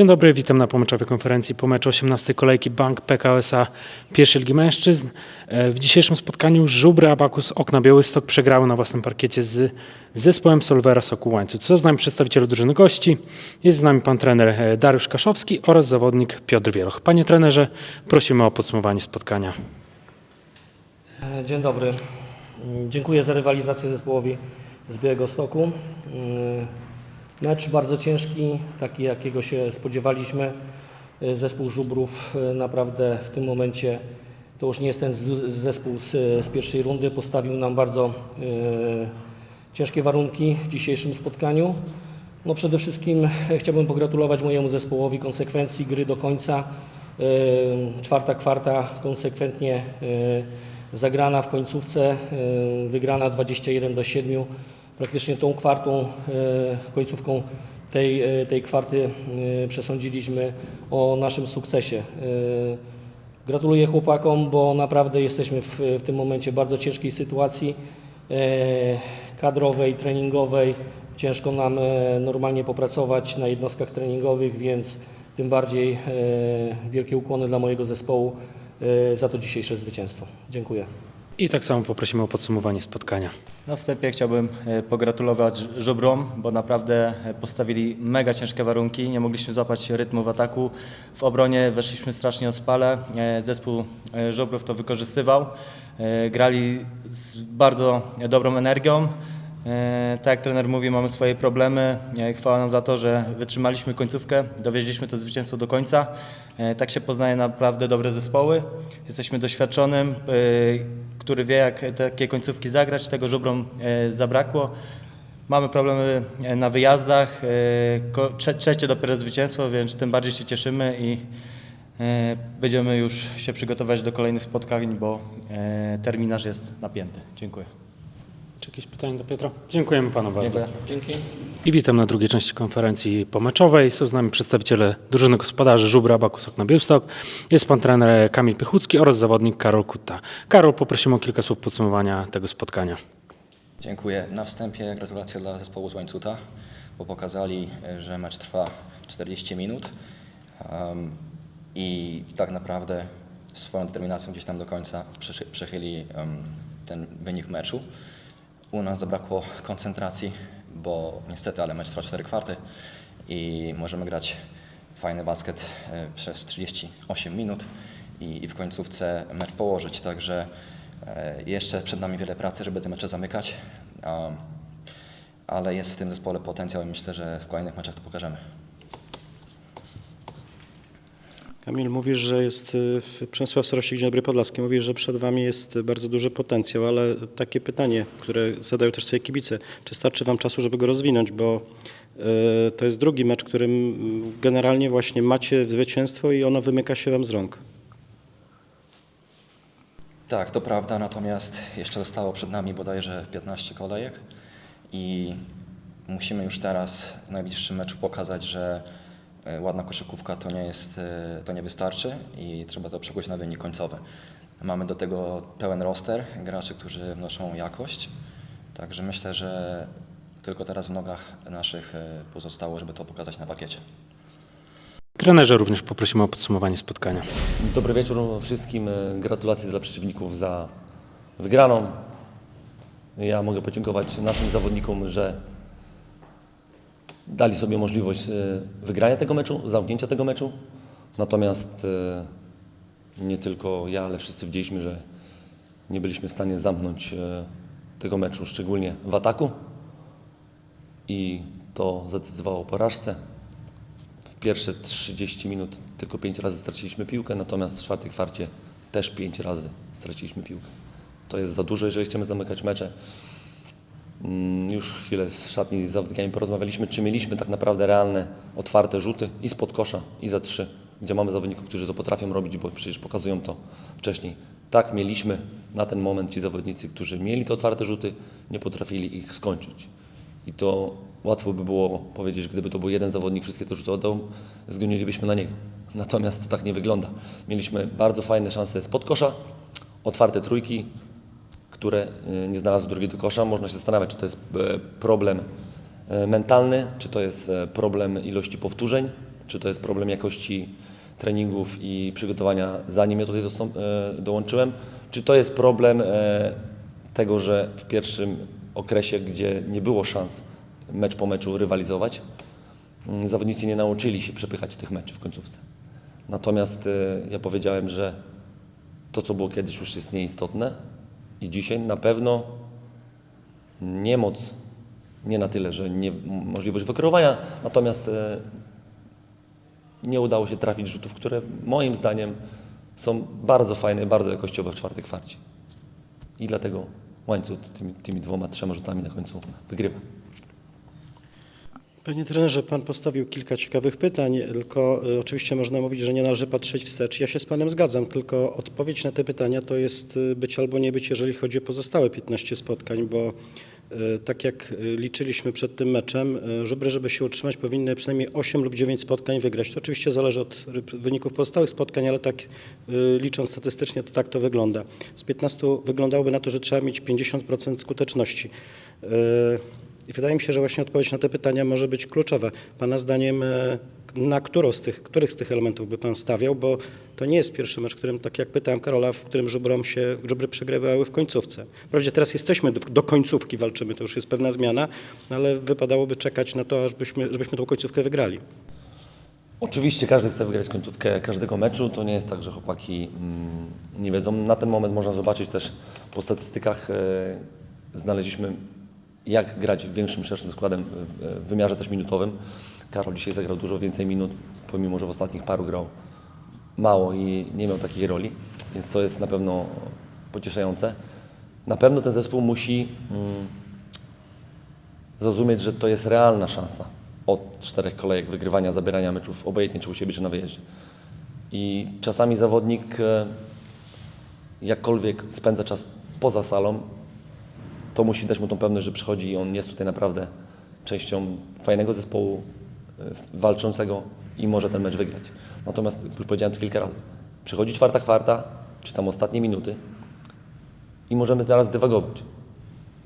Dzień dobry, witam na pomeczowej konferencji po meczu 18 kolejki Bank PKSA pierwszej Ligi Mężczyzn. E, W dzisiejszym spotkaniu Żubry Abakus Okna Białystok przegrały na własnym parkiecie z zespołem Solwera Soku Łańcuch. Co z nami przedstawiciele drużyny gości? Jest z nami pan trener e, Dariusz Kaszowski oraz zawodnik Piotr Wieloch. Panie trenerze, prosimy o podsumowanie spotkania. E, Dzień dobry. Mm, Dziękuję za rywalizację zespołowi z Białego Stoku. Mecz bardzo ciężki, taki jakiego się spodziewaliśmy. E, Zespół Żubrów e, naprawdę w tym momencie, to już nie jest ten zespół z, z pierwszej rundy, postawił nam bardzo e, ciężkie warunki w dzisiejszym spotkaniu. No przede wszystkim chciałbym pogratulować mojemu zespołowi konsekwencji gry do końca. Czwarta kwarta konsekwentnie e, zagrana w końcówce, wygrana 21 do 7. Praktycznie tą kwartą, e, końcówką tej, e, tej kwarty e, przesądziliśmy o naszym sukcesie. Gratuluję chłopakom, bo naprawdę jesteśmy w, w tym momencie bardzo ciężkiej sytuacji kadrowej, treningowej. Ciężko nam normalnie popracować na jednostkach treningowych, więc tym bardziej wielkie ukłony dla mojego zespołu za to dzisiejsze zwycięstwo. Dziękuję. I tak samo poprosimy o podsumowanie spotkania. Na wstępie chciałbym e, pogratulować żubrom, bo naprawdę e, postawili mega ciężkie warunki. Nie mogliśmy złapać rytmu w ataku. W obronie weszliśmy strasznie ospale. E, Zespół żubrów to wykorzystywał. Grali z bardzo dobrą energią. E, Tak jak trener mówi, mamy swoje problemy. E, Chwała nam za to, że wytrzymaliśmy końcówkę, dowieźliśmy to zwycięstwo do końca. E, Tak się poznaje naprawdę dobre zespoły. Jesteśmy doświadczonym, który wie jak takie końcówki zagrać. Tego żubrom zabrakło. Mamy problemy na wyjazdach. Trzecie dopiero zwycięstwo, więc tym bardziej się cieszymy i będziemy już się przygotować do kolejnych spotkań, bo terminarz jest napięty. Dziękuję. Czy jakieś pytania do Piotra? Dziękujemy panu bardzo. Dzięki. I witam na drugiej części konferencji pomeczowej. Są z nami przedstawiciele drużyny gospodarzy Żubra, Abakus, Okna Białystok. Jest pan trener Kamil Pychucki oraz zawodnik Karol Kutta. Karol, poprosimy o kilka słów podsumowania tego spotkania. Dziękuję. Na wstępie gratulacje dla zespołu z Łańcuta, bo pokazali, że mecz trwa 40 minut um, i tak naprawdę swoją determinacją gdzieś tam do końca przechyli um, ten wynik meczu. U nas zabrakło koncentracji, bo niestety, ale mecz trwa 4 kwarty i możemy grać fajny basket e, przez 38 minut i, i w końcówce mecz położyć, także e, jeszcze przed nami wiele pracy, żeby te mecze zamykać, ale jest w tym zespole potencjał i myślę, że w kolejnych meczach to pokażemy. Kamil, mówisz, że jest y, w Przemysław Sorosik, Dzień dobry Podlaski, mówisz, że przed Wami jest bardzo duży potencjał, ale takie pytanie, które zadają też sobie kibice, czy starczy Wam czasu, żeby go rozwinąć, bo y, to jest drugi mecz, którym generalnie właśnie macie zwycięstwo i ono wymyka się Wam z rąk. Tak, to prawda, natomiast jeszcze zostało przed nami bodajże 15 kolejek i musimy już teraz w najbliższym meczu pokazać, że ładna koszykówka to nie, jest, e, to nie wystarczy i trzeba to przekuć na wynik końcowy. Mamy do tego pełen roster graczy, którzy wnoszą jakość, także myślę, że tylko teraz w nogach naszych e, pozostało, żeby to pokazać na pakiecie. Trenerze również poprosimy o podsumowanie spotkania. Dobry wieczór wszystkim. E, Gratulacje dla przeciwników za wygraną. Ja mogę podziękować naszym zawodnikom, że dali sobie możliwość e, wygrania tego meczu, zamknięcia tego meczu. Natomiast e, nie tylko ja, ale wszyscy widzieliśmy, że nie byliśmy w stanie zamknąć e, tego meczu, szczególnie w ataku. I to zadecydowało o porażce. W pierwsze 30 minut tylko 5 razy straciliśmy piłkę, natomiast w czwartej kwarcie też 5 razy straciliśmy piłkę. To jest za dużo, jeżeli chcemy zamykać mecze. Mm, Już chwilę z szatni z zawodnikami porozmawialiśmy, czy mieliśmy tak naprawdę realne, otwarte rzuty i spod kosza, i za trzy, gdzie mamy zawodników, którzy to potrafią robić, bo przecież pokazują to wcześniej. Tak, mieliśmy na ten moment ci zawodnicy, którzy mieli te otwarte rzuty, nie potrafili ich skończyć. I to łatwo by było powiedzieć, gdyby to był jeden zawodnik, wszystkie te rzuty oddał, zgonilibyśmy na niego. Natomiast to tak nie wygląda. Mieliśmy bardzo fajne szanse spod kosza, otwarte trójki, które y, nie znalazły drugiego kosza. Można się zastanawiać, czy to jest e, problem e, mentalny, czy to jest e, problem ilości powtórzeń, Czy to jest problem jakości treningów i przygotowania, zanim ja tutaj dołączyłem, czy to jest problem tego, że w pierwszym okresie, gdzie nie było szans mecz po meczu rywalizować, mm, zawodnicy nie nauczyli się przepychać tych meczów w końcówce. Natomiast ja powiedziałem, że to, co było kiedyś, już jest nieistotne i dzisiaj na pewno niemoc, nie na tyle, że nie, możliwość wykierowania, natomiast e, nie udało się trafić rzutów, które moim zdaniem są bardzo fajne, bardzo jakościowe w czwartej kwarcie. I dlatego łańcuch tymi, tymi dwoma, trzema rzutami na końcu wygrywa. Panie trenerze, pan postawił kilka ciekawych pytań, tylko y, oczywiście można mówić, że nie należy patrzeć wstecz. Ja się z panem zgadzam, tylko odpowiedź na te pytania to jest y, być albo nie być, jeżeli chodzi o pozostałe 15 spotkań, bo y, tak jak liczyliśmy przed tym meczem, żubry, żeby się utrzymać, powinny przynajmniej 8 lub 9 spotkań wygrać. To oczywiście zależy od wyników pozostałych spotkań, ale tak licząc statystycznie, to tak to wygląda. Z 15 wyglądałoby na to, że trzeba mieć 50% skuteczności. I wydaje mi się, że właśnie odpowiedź na te pytania może być kluczowa. Pana zdaniem, e, na którą z tych, których z tych elementów by Pan stawiał, bo to nie jest pierwszy mecz, którym, tak jak pytałem Karola, w którym żubrom się, żubry przegrywały w końcówce. Wprawdzie teraz jesteśmy do, do końcówki walczymy, to już jest pewna zmiana, no ale wypadałoby czekać na to, ażbyśmy, żebyśmy tą końcówkę wygrali. Oczywiście każdy chce wygrać końcówkę każdego meczu. To nie jest tak, że chłopaki mm, nie wiedzą. Na ten moment można zobaczyć też po statystykach. E, znaleźliśmy jak grać większym, szerszym składem e, w wymiarze też minutowym. Karol dzisiaj zagrał dużo więcej minut, pomimo że w ostatnich paru grał mało i nie miał takiej roli, więc to jest na pewno pocieszające. Na pewno ten zespół musi mm, zrozumieć, że to jest realna szansa od czterech kolejek wygrywania, zabierania meczów, obojętnie czy u siebie, czy na wyjeździe. I czasami zawodnik, e, jakkolwiek spędza czas poza salą, to musi dać mu tą pewność, że przychodzi i on jest tutaj naprawdę częścią fajnego zespołu, e, walczącego i może ten mecz wygrać. Natomiast, już powiedziałem to kilka razy, przychodzi czwarta kwarta, czy tam ostatnie minuty i możemy teraz dywagować.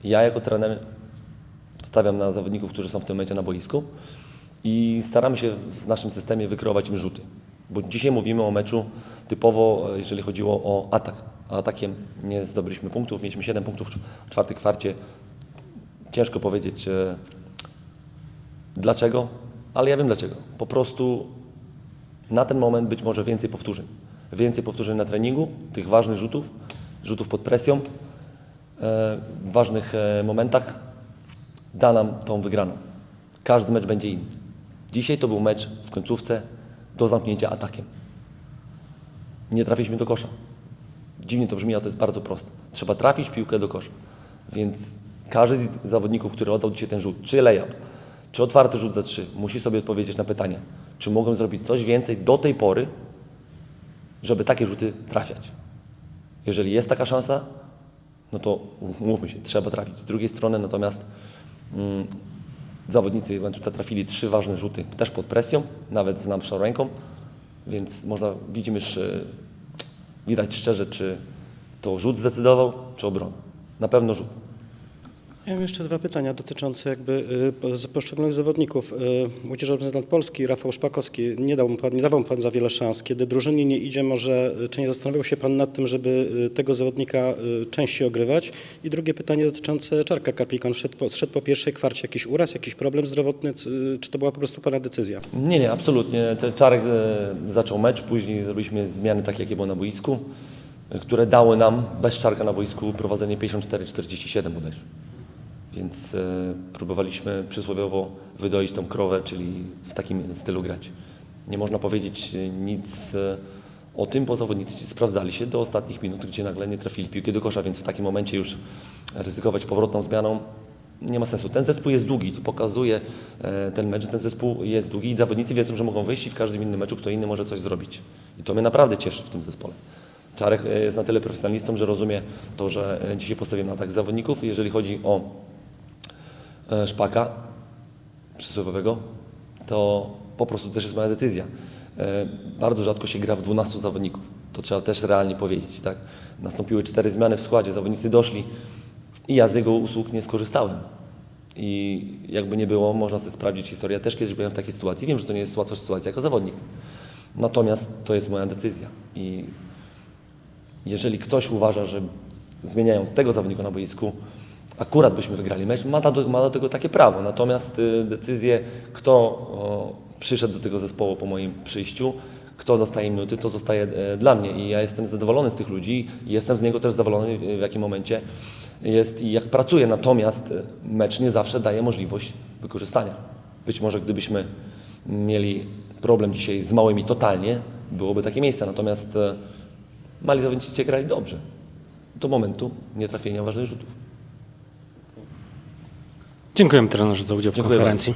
Ja jako trener stawiam na zawodników, którzy są w tym momencie na boisku i staramy się w naszym systemie wykreować im rzuty. Bo dzisiaj mówimy o meczu typowo, e, jeżeli chodziło o atak. Atakiem nie zdobyliśmy punktów, mieliśmy 7 punktów w czwartej kwarcie. Ciężko powiedzieć e, dlaczego, ale ja wiem dlaczego. Po prostu na ten moment być może więcej powtórzeń. Więcej powtórzeń na treningu, tych ważnych rzutów, rzutów pod presją, e, w ważnych e, momentach da nam tą wygraną. Każdy mecz będzie inny. Dzisiaj to był mecz w końcówce do zamknięcia atakiem. Nie trafiliśmy do kosza. Dziwnie to brzmi, ale to jest bardzo proste. Trzeba trafić piłkę do kosza. Więc każdy z zawodników, który oddał dzisiaj ten rzut, czy layup, czy otwarty rzut za trzy, musi sobie odpowiedzieć na pytanie, czy mogłem zrobić coś więcej do tej pory, żeby takie rzuty trafiać. Jeżeli jest taka szansa, no to mówmy się, trzeba trafić. Z drugiej strony natomiast mm, zawodnicy Juventusa trafili trzy ważne rzuty, też pod presją, nawet z naszą ręką, więc można, widzimy, że widać szczerze, czy to rzut zdecydował, czy obrona. Na pewno rzut. Mam jeszcze dwa pytania dotyczące jakby y, poszczególnych zawodników. Y, Młodzieżowy reprezentant Polski, Rafał Szpakowski, nie, dał pan, nie dawał Pan za wiele szans. Kiedy drużynie nie idzie, może y, czy nie zastanawiał się Pan nad tym, żeby tego zawodnika częściej ogrywać? I drugie pytanie dotyczące Czarka Karpika. On szedł po, szedł po pierwszej kwarcie. Jakiś uraz, jakiś problem zdrowotny, czy to była po prostu Pana decyzja? Nie, nie, absolutnie. Czarek zaczął mecz, później zrobiliśmy zmiany takie, jakie było na boisku, które dały nam bez Czarka na boisku prowadzenie 54-47 bodajże. Więc e, próbowaliśmy przysłowiowo wydoić tą krowę, czyli w takim stylu grać. Nie można powiedzieć e, nic e, o tym, bo zawodnicy sprawdzali się do ostatnich minut, gdzie nagle nie trafili piłki do kosza, więc w takim momencie już ryzykować powrotną zmianą nie ma sensu. Ten zespół jest długi, to pokazuje ten mecz, ten zespół jest długi i zawodnicy wiedzą, że mogą wyjść i w każdym innym meczu kto inny może coś zrobić. I to mnie naprawdę cieszy w tym zespole. Czarek jest na tyle profesjonalistą, że rozumie to, że dzisiaj postawiłem na atak zawodników. Jeżeli chodzi o Szpaka przysłowiowego, to po prostu też jest moja decyzja. E, Bardzo rzadko się gra w 12 zawodników. To trzeba też realnie powiedzieć. Tak? Nastąpiły cztery zmiany w składzie, zawodnicy doszli i ja z jego usług nie skorzystałem. I jakby nie było, można sobie sprawdzić historię. Ja też kiedyś byłem w takiej sytuacji. Wiem, że to nie jest łatwa sytuacja jako zawodnik. Natomiast to jest moja decyzja. I jeżeli ktoś uważa, że zmieniając tego zawodnika na boisku, akurat byśmy wygrali mecz, ma do, ma do tego takie prawo. Natomiast y, kto o, przyszedł do tego zespołu po moim przyjściu, kto dostaje minuty, to zostaje e, dla mnie i ja jestem zadowolony z tych ludzi jestem z niego też zadowolony w jakim momencie jest i jak pracuję. Natomiast e, mecz nie zawsze daje możliwość wykorzystania. Być może gdybyśmy mieli problem dzisiaj z małymi totalnie, byłoby takie miejsce. Natomiast e, mali zawodnicy grali dobrze. Do momentu nietrafienia ważnych rzutów. Dziękujemy trenerze za udział w Dziękuję konferencji.